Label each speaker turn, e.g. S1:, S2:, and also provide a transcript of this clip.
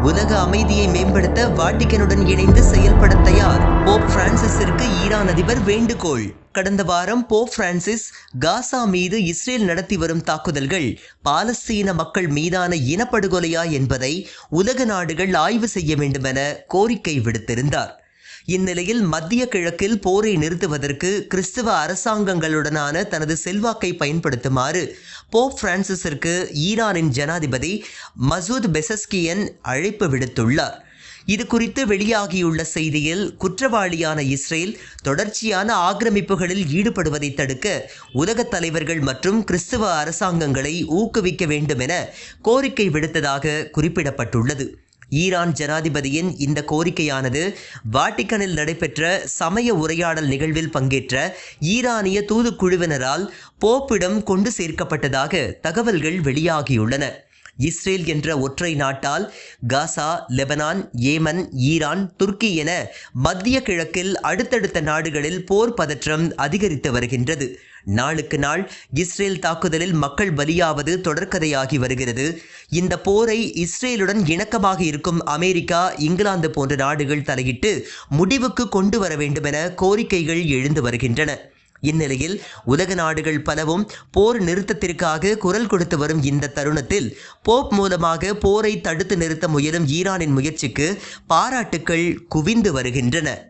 S1: உலக அமைதியை மேம்படுத்த வாட்டிகனுடன் இணைந்து செயல்பட தயார். போப் பிரான்சிஸிற்கு ஈரான் அதிபர் வேண்டுகோள். கடந்த வாரம் போப் பிரான்சிஸ் காசா மீது இஸ்ரேல் நடத்தி வரும் தாக்குதல்கள் பாலஸ்தீன மக்கள் மீதான இனப்படுகொலையா என்பதை உலக நாடுகள் ஆய்வு செய்ய வேண்டுமென கோரிக்கை விடுத்திருந்தார். இந்நிலையில் மத்திய கிழக்கில் போரை நிறுத்துவதற்கு கிறிஸ்தவ அரசாங்கங்களுடனான தனது செல்வாக்கை பயன்படுத்துமாறு போப் பிரான்சிஸிற்கு ஈரானின் ஜனாதிபதி மசூத் பெசஸ்கியன் அழைப்பு விடுத்துள்ளார். இது குறித்து வெளியாகியுள்ள செய்தியில் குற்றவாளியான இஸ்ரேல் தொடர்ச்சியான ஆக்கிரமிப்புகளில் ஈடுபடுவதை தடுக்க உலகத் தலைவர்கள் மற்றும் கிறிஸ்தவ அரசாங்கங்களை ஊக்குவிக்க வேண்டும் என கோரிக்கை விடுத்ததாக குறிப்பிடப்பட்டுள்ளது. ஈரான் ஜனாதிபதியின் இந்த கோரிக்கையானது வாட்டிக்கனில் நடைபெற்ற சமய உரையாடல் நிகழ்வில் பங்கேற்ற ஈரானிய தூதுக்குழுவினரால் போப்பிடம் கொண்டு சேர்க்கப்பட்டதாக தகவல்கள் வெளியாகியுள்ளன. இஸ்ரேல் என்ற ஒற்றை நாட்டால் காசா லெபனான் ஏமன் ஈரான் துருக்கி என மத்திய கிழக்கில் அடுத்தடுத்த நாடுகளில் போர் பதற்றம் அதிகரித்து வருகின்றது. நாளுக்கு நாள் இஸ்ரேல் தாக்குதலில் மக்கள் பலியாவது தொடர்கதையாகி வருகிறது. இந்த போரை இஸ்ரேலுடன் இணக்கமாக இருக்கும் அமெரிக்கா இங்கிலாந்து போன்ற நாடுகள் தலையிட்டு முடிவுக்கு கொண்டு வர வேண்டுமென கோரிக்கைகள் எழுந்து வருகின்றன. இந்நிலையில் உலக நாடுகள் பலவும் போர் நிறுத்தத்திற்காக குரல் கொடுத்து வரும் இந்த தருணத்தில் போப் மூலமாக போரை தடுத்து நிறுத்த முயலும் ஈரானின் முயற்சிக்கு பாராட்டுக்கள் குவிந்து வருகின்றன.